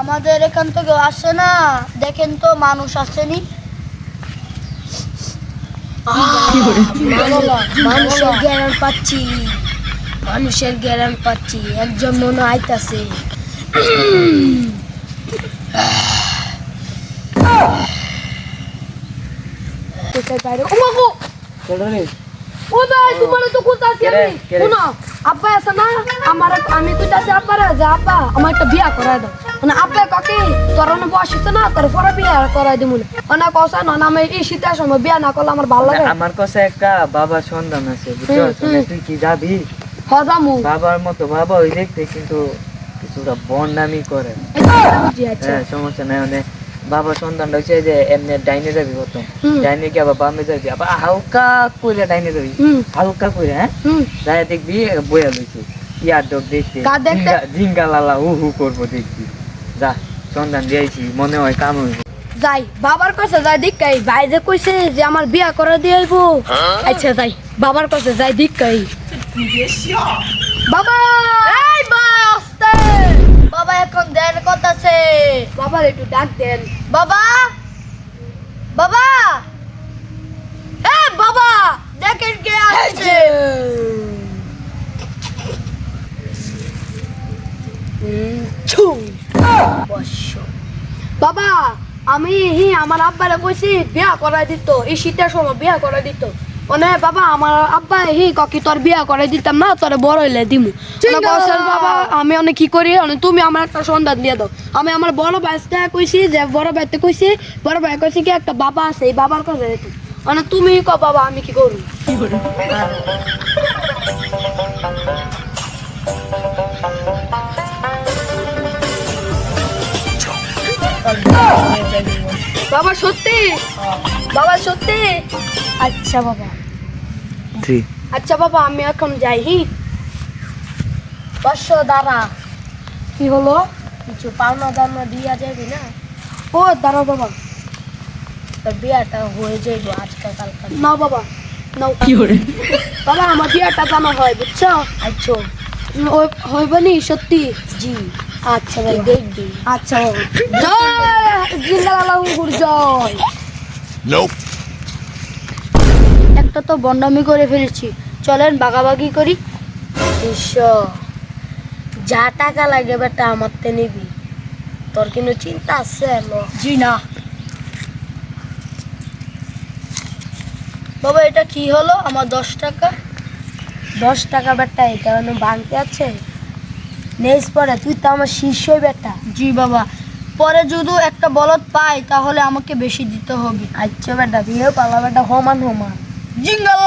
আমাদের এখান থেকে আসে না। দেখেন তো মানুষ আসেনি। মানুষের জ্ঞান পাচ্ছি। মানুষের জ্ঞান পাচ্ছি। একজন মনে আইতাছে। ও ভাই তোমার তো কেরে, আমি? কেরে? শোনো আব্বা আছে না? আমার আমি কইতাছি আব্বারে যে আব্বা আমার একটা বিয়া করাই দাও। মানে আব্বা কাকে তোর অনেক বয়স হচ্ছে না তোর পরে বিয়া করাই দিব না না কসা না আমি এই শীতের সময় বিয়া না করলে আমার ভালো লাগে। আমার কাছে একটা বাবার আছে বুঝছ। তুই কি যাবি? হজামু বাবার মতো বাবা ওই দেখতে কিন্তু কিছুটা বন্ডামি করে। আচ্ছা। হ্যাঁ সমস্যা নাই মানে বাবার সন্তানটা হচ্ছে যে এমনি ডাইনে যাবি প্রথম। ডাইনে কি আবার বামে যাবি। আবার হালকা করে ডাইনে যাবি। হুম। হালকা করে হ্যাঁ? যাই দেখবি বইয়া লইছি। ইয়ার ডোক দেখতে। জিঙ্গা- লালা হু হু করব দেখবি। যা সন্ধান দিয়েছি মনে হয় কাম হইব। যাই বাবার কাছে যাই দিকাই ভাই যে কইছে যে আমার বিয়া করে দিয়ে আইবো। আচ্ছা যাই বাবার কাছে যাই দিকাই বাবা! এই ভাই বাবা এখন দেন করতেছে বাবার একটু ডাক দেন। বাবা! বাবা! এ বাবা! দেখেন কে আসছে। বাবা, আমি আমার আব্বারে কইছি, বিয়া করা দিত, এই শীতের সময় বিয়া করা দিত। মানে বাবা আমার আব্বা হি ককি তোর বিয়া করাই দিতাম না তোরে বড় হইলে দিমু। বাবা আমি অনেক কি করি? তুমি আমার একটা সন্ধান দিয়ে দাও। আমি আমার বড় ভাইতে কইছি যে বড় ভাইতে কইছি বড় ভাই কইছি কি একটা বাবা আছে এই বাবার কাছে মানে তুমি ক বাবা আমি কি করব? বাবা সত্যি? বাবা সত্যি? আচ্ছা বাবা। জি। আচ্ছা বাবা আমি এখন যাই পাঁচশো দাঁড়া। কি হলো? কিছু পাওনা দাওনা দিয়া যাবি না? ও দাঁড়াও বাবা। তোর বিয়াটা হয়ে যাইব আজকে কালকে। নাও বাবা নাও। কি করে বাবা আমার বিয়েটা জানা হয় বুঝছ? আচ্ছা। হইব নি সত্যি? জি। আচ্ছা বাবা। দেখবি। আচ্ছা বাবা। জয়! জিন্দালালা উগুর জয়। একটা তো বন্ডামি করে ফেলেছি। চলেন বাগাবাগি করি। বিশ্ব যা টাকা লাগে বেটা আমার তে নিবি। তোর কিন্তু চিন্তা আছে? জি না। বাবা এটা কি হলো? আমার দশ টাকা। দশ টাকা বেটা এই কারণে ভাঙতে আছে? নেস পরে তুই তো আমার শিষ্যই বেটা। জি বাবা। পরে যদি একটা বলদ পাই তাহলে আমাকে বেশি দিতে হবে। আচ্ছা বেটা দিয়ে পালা বেটা হমান হমান Jingle!